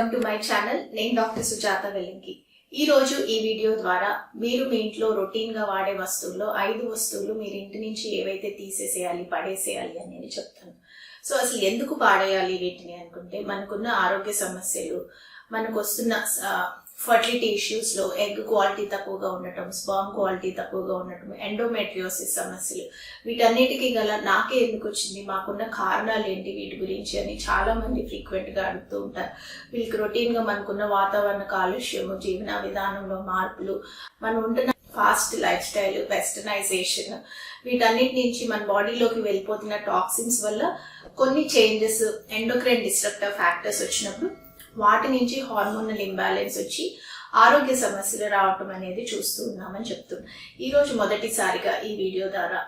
Welcome to my channel నేను doctor Sujatha Velinki. ఈ రోజు ఈ వీడియో ద్వారా మీరు మీ ఇంట్లో రొటీన్గా వాడే వస్తువుల్లో ఐదు వస్తువులు మీరు ఇంటి నుంచి ఏవైతే తీసేసేయాలి పడేసేయాలి అని నేను చెప్తాను. సో అసలు ఎందుకు పాడేయాలి వీటిని అనుకుంటే మనకున్న ఆరోగ్య సమస్యలు మనకు వస్తున్న ఫర్టిలిటీ ఇష్యూస్లో ఎగ్ క్వాలిటీ తక్కువగా ఉండటం స్పామ్ క్వాలిటీ తక్కువగా ఉండటం ఎండోమెట్రియోసిస్ సమస్యలు. వీటన్నిటికీ గల నాకే ఎందుకు వచ్చింది? మాకున్న కారణాలు ఏంటి? వీటి గురించి అని చాలామంది ఫ్రీక్వెంట్గా అడుగుతూ ఉంటారు. వీళ్ళకి రొటీన్గా మనకున్న వాతావరణ కాలుష్యము జీవన విధానంలో మార్పులు మనం ఉంటున్న ఫాస్ట్ లైఫ్ స్టైల్ వెస్టర్నైజేషన్ వీటన్నిటి నుంచి మన బాడీలోకి వెళ్ళిపోతున్న టాక్సిన్స్ వల్ల కొన్ని చేంజెస్ ఎండోక్రైన్ డిస్ట్రక్టివ్ ఫ్యాక్టర్స్ వచ్చినప్పుడు వాటి నుంచి హార్మోనల్ ఇంబ్యాలెన్స్ వచ్చి ఆరోగ్య సమస్యలు రావటం అనేది చూస్తూ ఉన్నామని చెప్తున్నాం ఈరోజు మొదటిసారిగా ఈ వీడియో ద్వారా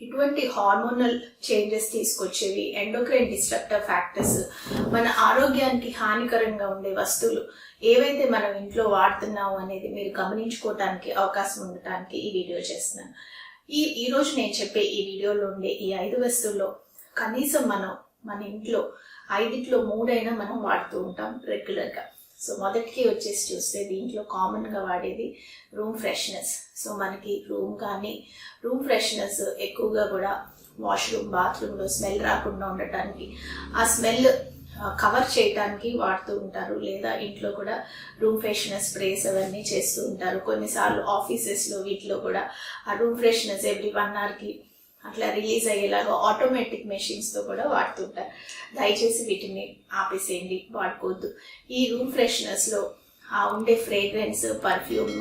ఇటువంటి హార్మోనల్ చేంజెస్ తీసుకొచ్చేవి ఎండోక్రైన్ డిస్ట్రక్టివ్ ఫ్యాక్టర్స్ మన ఆరోగ్యానికి హానికరంగా ఉండే వస్తువులు ఏవైతే మనం ఇంట్లో వాడుతున్నాము అనేది మీరు గమనించుకోవటానికి అవకాశం ఉండటానికి ఈ వీడియో చేస్తున్నాను. ఈ ఈరోజు నేను చెప్పే ఈ వీడియోలో ఉండే ఈ ఐదు వస్తువుల్లో కనీసం మనం మన ఇంట్లో ఐదిట్లో మూడైనా మనం వాడుతూ ఉంటాం రెగ్యులర్గా. సో మొదటికి వచ్చేసి చూస్తే దీంట్లో కామన్గా వాడేది రూమ్ ఫ్రెష్నెస్. సో మనకి రూమ్ కానీ రూమ్ ఫ్రెష్నెస్ ఎక్కువగా కూడా వాష్రూమ్ బాత్రూంలో స్మెల్ రాకుండా ఉండటానికి ఆ స్మెల్ కవర్ చేయడానికి వాడుతూ ఉంటారు. లేదా ఇంట్లో కూడా రూమ్ ఫ్రెష్నెస్ స్ప్రేస్ అవన్నీ చేస్తూ ఉంటారు. కొన్నిసార్లు ఆఫీసెస్లో వీటిలో కూడా ఆ రూమ్ ఫ్రెష్నెస్ ఎవ్రీ వన్ అవర్కి అట్లా రిలీజ్ అయ్యేలాగా ఆటోమేటిక్ మెషిన్స్తో కూడా వాడుతుంటారు. దయచేసి వీటిని ఆపేసేయండి వాడుకోవద్దు. ఈ రూమ్ ఫ్రెష్నెస్లో ఆ ఉండే ఫ్రేగ్రెన్స్ పర్ఫ్యూమ్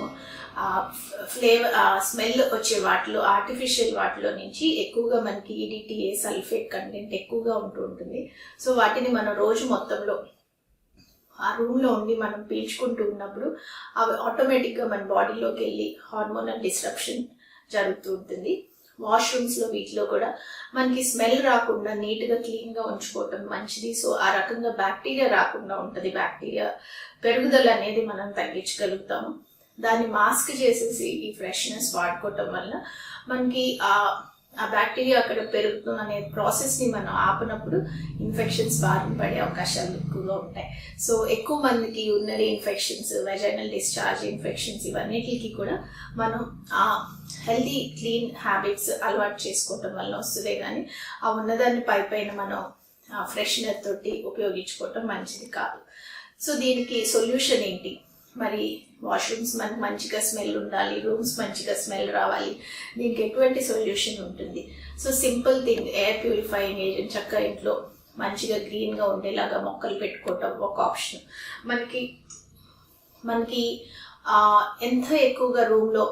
ఫ్లేవర్ స్మెల్ వచ్చే వాటిలో ఆర్టిఫిషియల్ వాటిలో నుంచి ఎక్కువగా మనకి ఈడిటిఏ సల్ఫేట్ కంటెంట్ ఎక్కువగా ఉంటూ ఉంటుంది. సో వాటిని మనం రోజు మొత్తంలో ఆ రూమ్లో ఉండి మనం పీల్చుకుంటూ ఉన్నప్పుడు అవి ఆటోమేటిక్గా మన బాడీలోకి వెళ్ళి హార్మోనల్ డిస్ట్రప్షన్ జరుగుతూ ఉంటుంది. వాష్రూమ్స్లో వీటిలో కూడా మనకి స్మెల్ రాకుండా నీట్గా క్లీన్గా ఉంచుకోవటం మంచిది. సో ఆ రకంగా బ్యాక్టీరియా రాకుండా ఉంటుంది. బ్యాక్టీరియా పెరుగుదల అనేది మనం తగ్గించగలుగుతాము. దాన్ని మాస్క్ చేసేసి ఈ ఫ్రెష్నెస్ వాడుకోవటం వల్ల మనకి ఆ ఆ బ్యాక్టీరియా అక్కడ పెరుగుతుంది అనే ప్రాసెస్ని మనం ఆపినప్పుడు ఇన్ఫెక్షన్స్ బారిన పడే అవకాశాలు ఎక్కువగా ఉంటాయి. సో ఎక్కువ మందికి urinary infections vaginal discharge infections ఇవన్నిటికి కూడా మనం ఆ హెల్దీ క్లీన్ హ్యాబిట్స్ అలవాటు చేసుకోవటం వల్ల వస్తుందే కానీ ఆ ఉన్నదాన్ని పై పైన మనం ఫ్రెష్నర్ తోటి ఉపయోగించుకోవటం మంచిది కాదు. సో దీనికి సొల్యూషన్ ఏంటి? మరి వాష్రూమ్స్ మనకు మంచిగా స్మెల్ ఉండాలి రూమ్స్ మంచిగా స్మెల్ రావాలి. దీనికి ఎటువంటి సొల్యూషన్ ఉంటుంది? So simple thing air purifying agent చక్కగా ఇంట్లో మంచిగా గ్రీన్గా ఉండేలాగా మొక్కలు పెట్టుకోవటం ఒక ఆప్షన్ మనకి మనకి ఎంత ఎక్కువగా రూమ్లో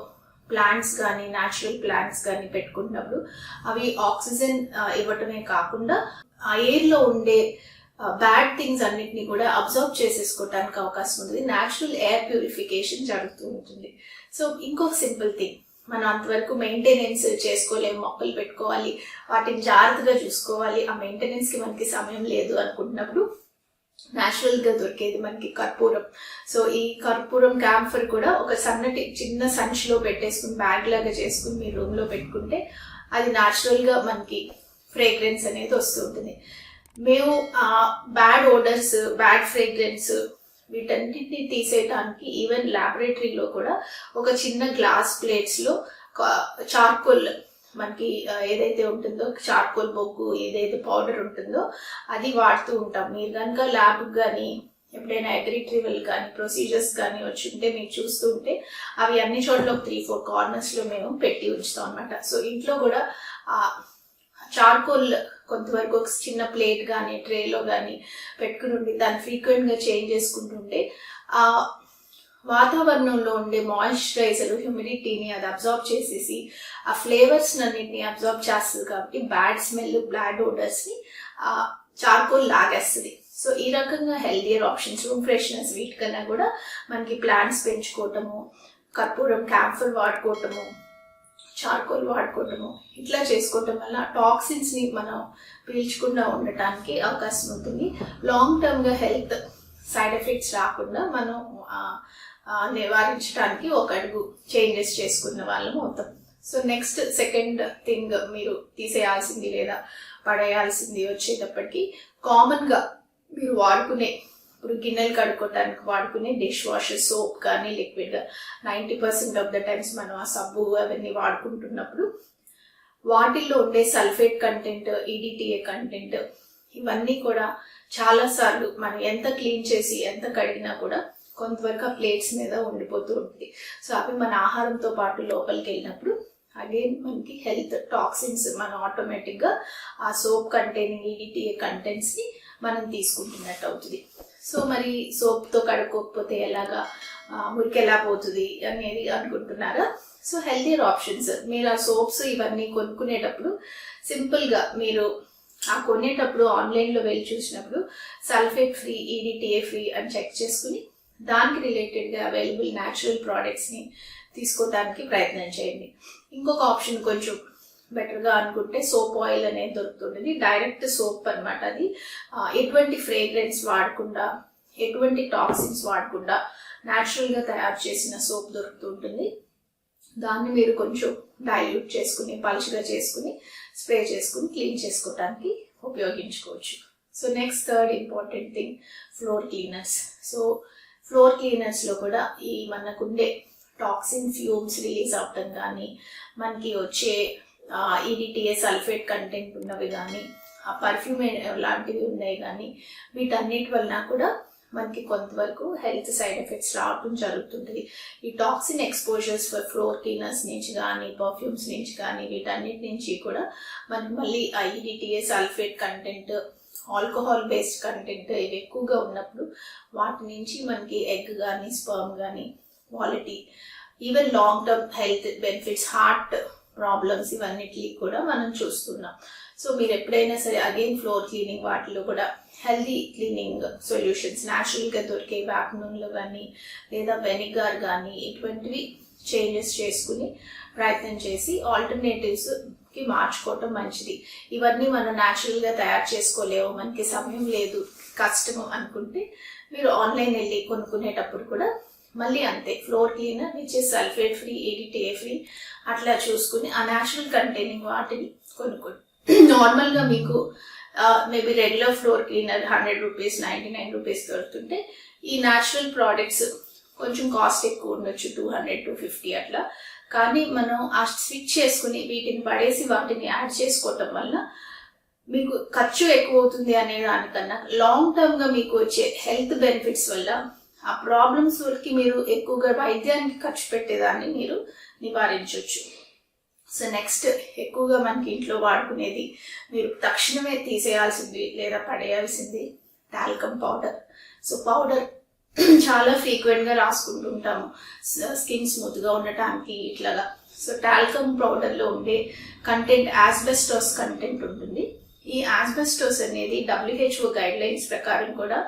ప్లాంట్స్ కానీ న్యాచురల్ ప్లాంట్స్ కానీ పెట్టుకున్నప్పుడు అవి ఆక్సిజన్ ఇవ్వటమే కాకుండా ఆ ఎయిర్లో ఉండే బ్యాడ్ థింగ్స్ అన్నిటిని కూడా అబ్జర్వ్ చేసేసుకోవడానికి అవకాశం ఉంటుంది. న్యాచురల్ ఎయిర్ ప్యూరిఫికేషన్ జరుగుతూ ఉంటుంది. సో ఇంకొక సింపుల్ థింగ్ మనం అంతవరకు మెయింటెనెన్స్ చేసుకోలేము మొక్కలు పెట్టుకోవాలి వాటిని జాగ్రత్తగా చూసుకోవాలి. ఆ మెయింటెనెన్స్కి మనకి సమయం లేదు అనుకుంటున్నప్పుడు న్యాచురల్గా దొరికేది మనకి కర్పూరం. సో ఈ కర్పూరం క్యాంఫర్ కూడా ఒక సన్నటి చిన్న సంచిలో పెట్టేసుకుని బ్యాగ్ లాగా చేసుకుని మీ రూమ్లో పెట్టుకుంటే అది న్యాచురల్గా మనకి ఫ్రేగ్రెన్స్ అనేది వస్తూ ఉంటుంది. మేము బ్యాడ్ ఓడర్స్ బ్యాడ్ ఫ్రేగ్రెన్స్ వీటన్నిటిని తీసేయడానికి ఈవెన్ ల్యాబొరేటరీలో కూడా ఒక చిన్న గ్లాస్ ప్లేట్స్లో చార్కోల్ మనకి ఏదైతే ఉంటుందో చార్కోల్ బొగ్గు ఏదైతే పౌడర్ ఉంటుందో అది వాడుతూ ఉంటాం. మీరు కనుక ల్యాబ్ కానీ ఎప్పుడైనా అగ్రిట్రివల్ కానీ ప్రొసీజర్స్ కానీ వచ్చి ఉంటే మీరు చూస్తూ ఉంటే అవి అన్ని చోట్ల ఒక త్రీ ఫోర్ కార్నర్స్లో మేము పెట్టి ఉంచుతాం అనమాట సో ఇంట్లో కూడా చార్కోల్ కొంతవరకు ఒక చిన్న ప్లేట్ కానీ ట్రేలో కానీ పెట్టుకుని ఉండి దాన్ని ఫ్రీక్వెంట్గా చేంజ్ చేసుకుంటుంటే ఆ వాతావరణంలో ఉండే మాయిశ్చరైజర్ హ్యూమిడిటీని అది అబ్జార్బ్ చేసేసి ఆ ఫ్లేవర్స్ అన్నిటిని అబ్జార్బ్ చేస్తుంది కాబట్టి బ్యాడ్ స్మెల్ బ్లాడ్ ఓడర్స్ని చార్కోల్ లాగేస్తుంది. సో ఈ రకంగా హెల్దియర్ ఆప్షన్స్ రూమ్ ఫ్రెష్నెస్ వీటికన్నా కూడా మనకి ప్లాంట్స్ పెంచుకోవటము కర్పూరం క్యాంఫర్ వాడుకోవటము చార్కోల్ వాడుకోవటము ఇట్లా చేసుకోవటం వల్ల టాక్సిన్స్ని మనం పీల్చకుండా ఉండటానికి అవకాశం ఉంటుంది. లాంగ్ టర్మ్గా హెల్త్ సైడ్ ఎఫెక్ట్స్ రాకుండా మనం నివారించడానికి ఒక అడుగు చేంజెస్ చేసుకున్న వాళ్ళం అవుతాం. సో నెక్స్ట్ సెకండ్ థింగ్ మీరు తీసేయాల్సింది లేదా పడేయాల్సింది వచ్చేటప్పటికి కామన్గా మీరు వాడుకునే ఇప్పుడు గిన్నెలు కడుక్కోవడానికి వాడుకునే డిష్ వాష్ సోప్ కానీ liquid ninety percent of the times మనం ఆ సబ్బు అవన్నీ వాడుకుంటున్నప్పుడు వాటిల్లో ఉండే సల్ఫేట్ కంటెంట్ ఈడిటిఏ కంటెంట్ ఇవన్నీ కూడా చాలా సార్లు మనం ఎంత క్లీన్ చేసి ఎంత కడిగినా కూడా కొంతవరకు ఆ ప్లేట్స్ మీద ఉండిపోతూ ఉంటుంది. సో అవి మన ఆహారంతో పాటు లోపలికి వెళ్ళినప్పుడు అగైన్ మనకి హెల్త్ టాక్సిన్స్ మనం ఆటోమేటిక్గా ఆ సోప్ కంటైనింగ్ ఈడిటిఏ కంటెంట్స్ని మనం తీసుకుంటున్నట్టు అవుతుంది. సో మరి సోప్తో కడుక్కోకపోతే ఎలాగా మురికెలా మురికి ఎలా పోతుంది అనేది అనుకుంటున్నారా? So healthier options. మీరు ఆ సోప్స్ ఇవన్నీ కొనుక్కునేటప్పుడు సింపుల్గా మీరు ఆ కొనేటప్పుడు ఆన్లైన్లో వెళ్ళి చూసినప్పుడు సల్ఫేట్ ఫ్రీ ఈడిటిఏ ఫ్రీ అని చెక్ చేసుకుని దానికి రిలేటెడ్గా అవైలబుల్ న్యాచురల్ ప్రోడక్ట్స్ని తీసుకోవడానికి ప్రయత్నం చేయండి. ఇంకొక ఆప్షన్ కొంచెం బెటర్గా అనుకుంటే సోప్ ఆయిల్ అనేది దొరుకుతుంటుంది. డైరెక్ట్ సోప్ అన్నమాట అది. ఎటువంటి ఫ్రేగ్రెన్స్ వాడకుండా ఎటువంటి టాక్సిన్స్ వాడకుండా న్యాచురల్గా తయారు చేసిన సోప్ దొరుకుతుంటుంది. దాన్ని మీరు కొంచెం డైల్యూట్ చేసుకుని పలుచగా చేసుకుని స్ప్రే చేసుకుని క్లీన్ చేసుకోవడానికి ఉపయోగించుకోవచ్చు. So next third important thing floor cleaners. So floor క్లీనర్స్లో కూడా ఈ మనకుండే టాక్సిన్ ఫ్యూమ్స్ రిలీజ్ అవటం కానీ మనకి వచ్చే ఈడిటిఏ సల్ఫేట్ కంటెంట్ ఉన్నవి కానీ ఆ పర్ఫ్యూమ్ లాంటివి ఉన్నాయి కానీ వీటన్నిటి వలన కూడా మనకి కొంతవరకు హెల్త్ సైడ్ ఎఫెక్ట్స్ రావడం జరుగుతుంటుంది. ఈ toxin exposures for floor cleaners నుంచి కానీ పర్ఫ్యూమ్స్ నుంచి కానీ వీటన్నిటి నుంచి కూడా మనకి మళ్ళీ EDTA sulphate content alcohol based content ఇవి ఎక్కువగా ఉన్నప్పుడు వాటి నుంచి మనకి ఎగ్ కానీ స్పర్మ్ కానీ quality even long term health benefits heart problems ఇవన్నిటికి కూడా మనం చూస్తున్నాం. సో మీరు ఎప్పుడైనా సరే అగైన్ ఫ్లోర్ క్లీనింగ్ వాటిలో కూడా హెల్దీ క్లీనింగ్ సొల్యూషన్స్ న్యాచురల్గా దొరికే వేప నూనెలు కానీ లేదా వెనిగర్ కానీ ఇటువంటివి చేంజెస్ చేసుకుని ప్రయత్నం చేసి ఆల్టర్నేటివ్స్కి మార్చుకోవటం మంచిది. ఇవన్నీ మనం న్యాచురల్గా తయారు చేసుకోలేము మనకి సమయం లేదు కష్టము అనుకుంటే మీరు ఆన్లైన్ వెళ్ళి కొనుక్కునేటప్పుడు కూడా మళ్ళీ అంతే floor cleaner which is sulphate free EDTA free అట్లా చూసుకుని ఆ న్యాచురల్ కంటైనింగ్ వాటిని కొనుక్కోండి. నార్మల్గా మీకు maybe regular floor cleaner hundred rupees ninety nine rupees దొరుకుతుంటే ఈ న్యాచురల్ ప్రోడక్ట్స్ కొంచెం కాస్ట్ ఎక్కువ ఉండొచ్చు టూ హండ్రెడ్ టూ ఫిఫ్టీ అట్లా. కానీ మనం ఆ స్విచ్ చేసుకుని వీటిని పడేసి వాటిని యాడ్ చేసుకోవటం వల్ల మీకు ఖర్చు ఎక్కువ అవుతుంది అనే దానికన్నా లాంగ్ టర్మ్గా మీకు వచ్చే హెల్త్ బెనిఫిట్స్ వల్ల ఆ ప్రాబ్లమ్స్ వరకు మీరు ఎక్కువగా వైద్యానికి ఖర్చు పెట్టేదాన్ని మీరు నివారించవచ్చు సో నెక్స్ట్ ఎక్కువగా మనకి ఇంట్లో వాడుకునేది మీరు తక్షణమే తీసేయాల్సింది లేదా పడేయాల్సింది టాల్కమ్ పౌడర్ సో పౌడర్ చాలా ఫ్రీక్వెంట్గా రాసుకుంటూ ఉంటాము స్కిన్ స్మూత్గా ఉండటానికి ఇట్లాగా. సో టాల్కమ్ పౌడర్లో ఉండే కంటెంట్ యాస్బెస్టోస్ కంటెంట్ ఉంటుంది. ఈ ఆస్బెస్టోస్ అనేది డబ్ల్యూహెచ్ఓ గైడ్ లైన్స్ ప్రకారం కూడా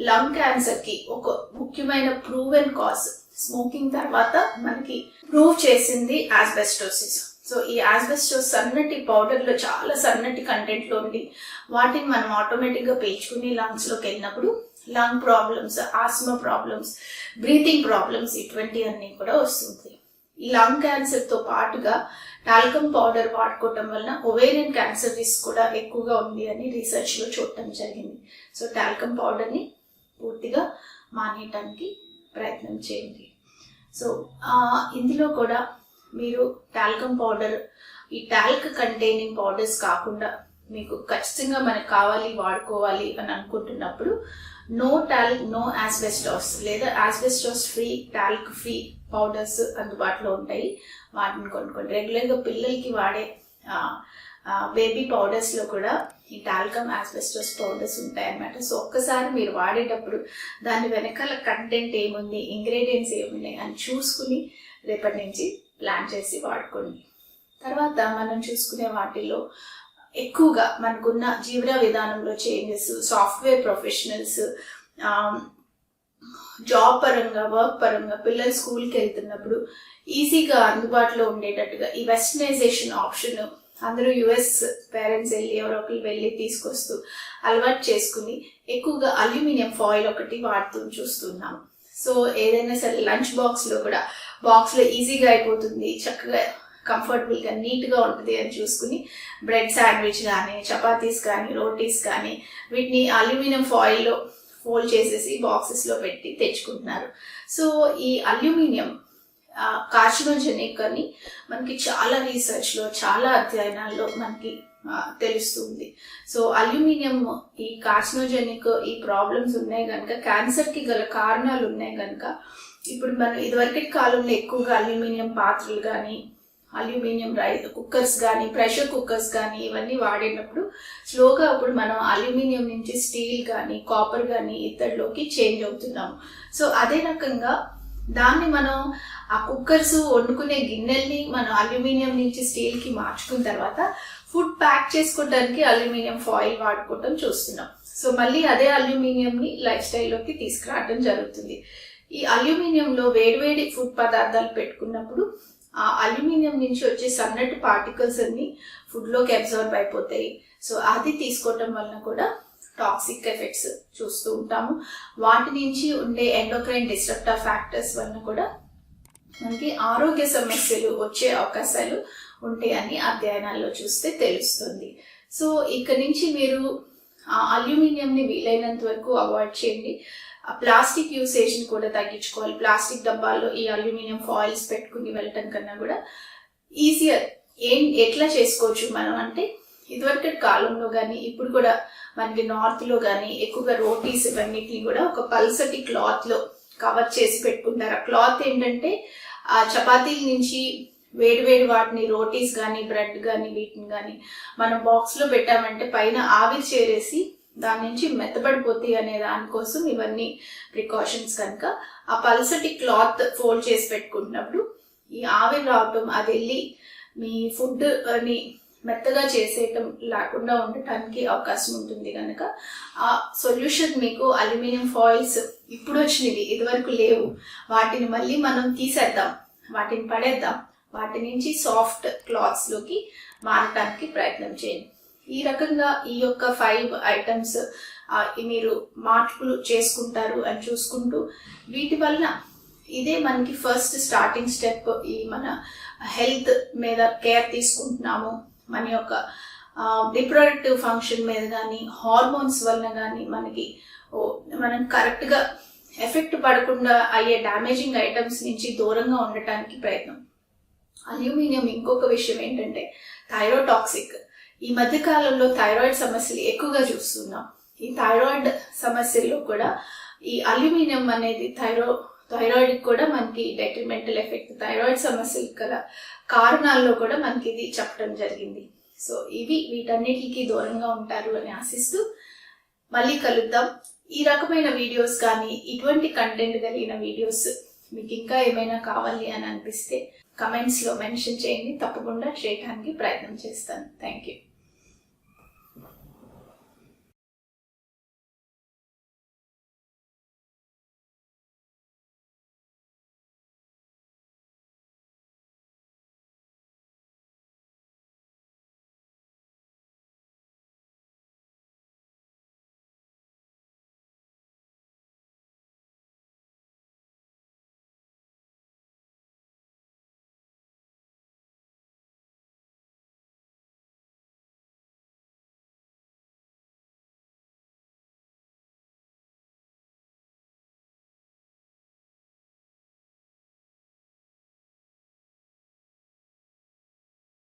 లంగ్ క్యాన్సర్కి ఒక ముఖ్యమైన ప్రూవెన్ కాజ్ స్మోకింగ్ తర్వాత మనకి ప్రూవ్ చేసింది ఆస్బెస్టోసిస్ సో ఈ ఆస్బెస్టోస్ సన్నటి పౌడర్లో చాలా సన్నటి కంటెంట్లో ఉండి వాటిని మనం ఆటోమేటిక్గా పీల్చుకుని లంగ్స్లోకి వెళ్ళినప్పుడు lung problems asthma problems breathing problems ఇటువంటి అన్నీ కూడా వస్తుంది ఈ లంగ్ క్యాన్సర్తో పాటుగా టాల్కమ్ పౌడర్ వాడుకోవటం వలన ఒవేరియన్ క్యాన్సర్ రిస్క్ కూడా ఎక్కువగా ఉంది అని రీసెర్చ్లో చూడటం జరిగింది. సో టాల్కమ్ పౌడర్ని పూర్తిగా మానేయటానికి ప్రయత్నం చేయండి. సో ఇందులో కూడా మీరు టాల్కమ్ పౌడర్ ఈ టాల్క్ కంటైనింగ్ పౌడర్స్ కాకుండా మీకు ఖచ్చితంగా మనకు కావాలి వాడుకోవాలి అని అనుకుంటున్నప్పుడు నో టాల్క్ నో యాస్బెస్టాస్ లేదా asbestos free talc free powders అందుబాటులో ఉంటాయి. వాటిని కొనుక్కోండి. రెగ్యులర్గా పిల్లలకి వాడే బేబీ పౌడర్స్లో కూడా ఈ టాల్కమ్ యాస్బెస్టోస్ పౌడర్స్ ఉంటాయి అన్నమాట సో ఒక్కసారి మీరు వాడేటప్పుడు దాని వెనకాల కంటెంట్ ఏముంది ఇంగ్రీడియంట్స్ ఏమున్నాయి అని చూసుకుని రేపటి నుంచి ప్లాన్ చేసి వాడుకోండి. తర్వాత మనం చూసుకునే వాటిలో ఎక్కువగా మనకున్న జీవన విధానంలో చేంజెస్ సాఫ్ట్వేర్ ప్రొఫెషనల్స్ జాబ్ పరంగా వర్క్ పరంగా పిల్లలు స్కూల్కి వెళ్తున్నప్పుడు ఈజీగా అందుబాటులో ఉండేటట్టుగా ఈ వెస్టర్నైజేషన్ ఆప్షన్ అందరూ యుఎస్ పేరెంట్స్ వెళ్ళి ఎవరో ఒకరు వెళ్ళి తీసుకొస్తూ అలవాటు చేసుకుని ఎక్కువగా అల్యూమినియం ఫాయిల్ ఒకటి వాడుతూ చూస్తున్నాం. సో ఏదైనా సరే లంచ్ బాక్స్లో కూడా బాక్స్లో ఈజీగా అయిపోతుంది. చక్కగా కంఫర్టబుల్గా నీట్గా ఉంటుంది అని చూసుకుని బ్రెడ్ శాండ్విచ్ కానీ చపాతీస్ కానీ రోటీస్ కానీ వీటిని అల్యూమినియం ఫాయిల్లో ఫోల్డ్ చేసేసి బాక్సెస్లో పెట్టి తెచ్చుకుంటున్నారు. సో ఈ అల్యూమినియం కార్చినోజెనిక్ అని మనకి చాలా రీసెర్చ్లో చాలా అధ్యయనాల్లో మనకి తెలుస్తుంది. సో అల్యూమినియం ఈ కార్సినోజెనిక్ ఈ ప్రాబ్లమ్స్ ఉన్నాయి కనుక క్యాన్సర్కి గల కారణాలు ఉన్నాయి కనుక ఇప్పుడు మనం ఇదివరకటి కాలంలో ఎక్కువగా అల్యూమినియం పాత్రలు కానీ అల్యూమినియం రై కుక్కర్స్ కానీ ప్రెషర్ కుక్కర్స్ కానీ ఇవన్నీ వాడేటప్పుడు స్లోగా అప్పుడు మనం అల్యూమినియం నుంచి స్టీల్ కానీ కాపర్ కానీ ఇతరులోకి చేంజ్ అవుతున్నాము. సో అదే రకంగా దాన్ని మనం ఆ కుక్కర్స్ వండుకునే గిన్నెల్ని మనం అల్యూమినియం నుంచి స్టీల్కి మార్చుకున్న తర్వాత ఫుడ్ ప్యాక్ చేసుకోవడానికి అల్యూమినియం ఫాయిల్ వాడుకోవటం చూస్తున్నాం. సో మళ్ళీ అదే అల్యూమినియంని లైఫ్ స్టైల్లోకి తీసుకురావడం జరుగుతుంది. ఈ అల్యూమినియంలో వేడివేడి ఫుడ్ పదార్థాలు పెట్టుకున్నప్పుడు ఆ అల్యూమినియం నుంచి వచ్చే సన్నటి పార్టికల్స్ అన్ని ఫుడ్లోకి అబ్జర్వ్ అయిపోతాయి. సో అది తీసుకోవటం వలన కూడా టాక్సిక్ ఎఫెక్ట్స్ చూస్తూ ఉంటాము. వాటి నుంచి ఉండే ఎండోక్రైన్ డిస్ట్రప్టివ్ ఫ్యాక్టర్స్ వలన కూడా మనకి ఆరోగ్య సమస్యలు వచ్చే అవకాశాలు ఉంటాయని అధ్యయనాల్లో చూస్తే తెలుస్తుంది. సో ఇక్కడ నుంచి మీరు ఆ అల్యూమినియంని వీలైనంత వరకు అవాయిడ్ చేయండి. ఆ ప్లాస్టిక్ యూసేజ్ని కూడా తగ్గించుకోవాలి. ప్లాస్టిక్ డబ్బాల్లో ఈ అల్యూమినియం ఫాయిల్స్ పెట్టుకుని వెళ్ళటం కన్నా కూడా ఈజియర్ ఏం ఎట్లా చేసుకోవచ్చు మనం అంటే ఇదివరకటి కాలంలో కానీ ఇప్పుడు కూడా మనకి నార్త్లో కానీ ఎక్కువగా రోటీస్ ఇవన్నిటిని కూడా ఒక పల్సటి క్లాత్లో కవర్ చేసి పెట్టుకుంటారు. ఆ క్లాత్ ఏంటంటే ఆ చపాతీల నుంచి వేడి వేడి వాటిని రోటీస్ కానీ బ్రెడ్ కానీ వీటిని కానీ మనం బాక్స్లో పెట్టామంటే పైన ఆవిరి చేరేసి దాని నుంచి మెత్తబడిపోతాయి అనే దానికోసం ఇవన్నీ ప్రికాషన్స్ కనుక. ఆ పల్సటి క్లాత్ ఫోల్డ్ చేసి పెట్టుకుంటున్నప్పుడు ఈ ఆవిరి రావటం అది వెళ్ళి మీ ఫుడ్ని మెత్తగా చేసేయటం లేకుండా ఉండటానికి అవకాశం ఉంటుంది కనుక. ఆ సొల్యూషన్ మీకు అల్యూమినియం ఫాయిల్స్ ఇప్పుడు వచ్చినవి ఇదివరకు లేవు. వాటిని మళ్ళీ మనం తీసేద్దాం వాటిని పడేద్దాం వాటి నుంచి సాఫ్ట్ క్లాత్స్లోకి మారటానికి ప్రయత్నం చేయండి. ఈ రకంగా ఈ యొక్క ఫైవ్ ఐటమ్స్ మీరు మార్పులు చేసుకుంటారు అని చూసుకుంటూ వీటి వలన ఇదే మనకి ఫస్ట్ స్టార్టింగ్ స్టెప్ ఈ మన హెల్త్ మీద కేర్ తీసుకుంటున్నాము. మన యొక్క రిప్రొడక్టివ్ ఫంక్షన్ మీద కానీ హార్మోన్స్ వలన కానీ మనకి ఓ, మనం కరెక్ట్గా ఎఫెక్ట్ పడకుండా అయ్యే డ్యామేజింగ్ ఐటమ్స్ నుంచి దూరంగా ఉండటానికి ప్రయత్నం. అల్యూమినియం ఇంకొక విషయం ఏంటంటే థైరోటాక్సిక్ ఈ మధ్య కాలంలో థైరాయిడ్ సమస్యలు ఎక్కువగా చూస్తున్నాం. ఈ థైరాయిడ్ సమస్యల్లో కూడా ఈ అల్యూమినియం అనేది థైరో థైరాయిడ్ కూడా మనకి డెట్రిమెంటల్ ఎఫెక్ట్ థైరాయిడ్ సమస్యలు గల కారణాల్లో కూడా మనకి ఇది చెప్పడం జరిగింది. సో ఇవి వీటన్నిటికి దూరంగా ఉంటారు అని ఆశిస్తూ మళ్ళీ కలుద్దాం. ఈ రకమైన వీడియోస్ కానీ ఇటువంటి కంటెంట్ కలిగిన వీడియోస్ మీకు ఇంకా ఏమైనా కావాలి అని అనిపిస్తే కమెంట్స్లో మెన్షన్ చేయండి. తప్పకుండా చేయడానికి ప్రయత్నం చేస్తాను. Thank you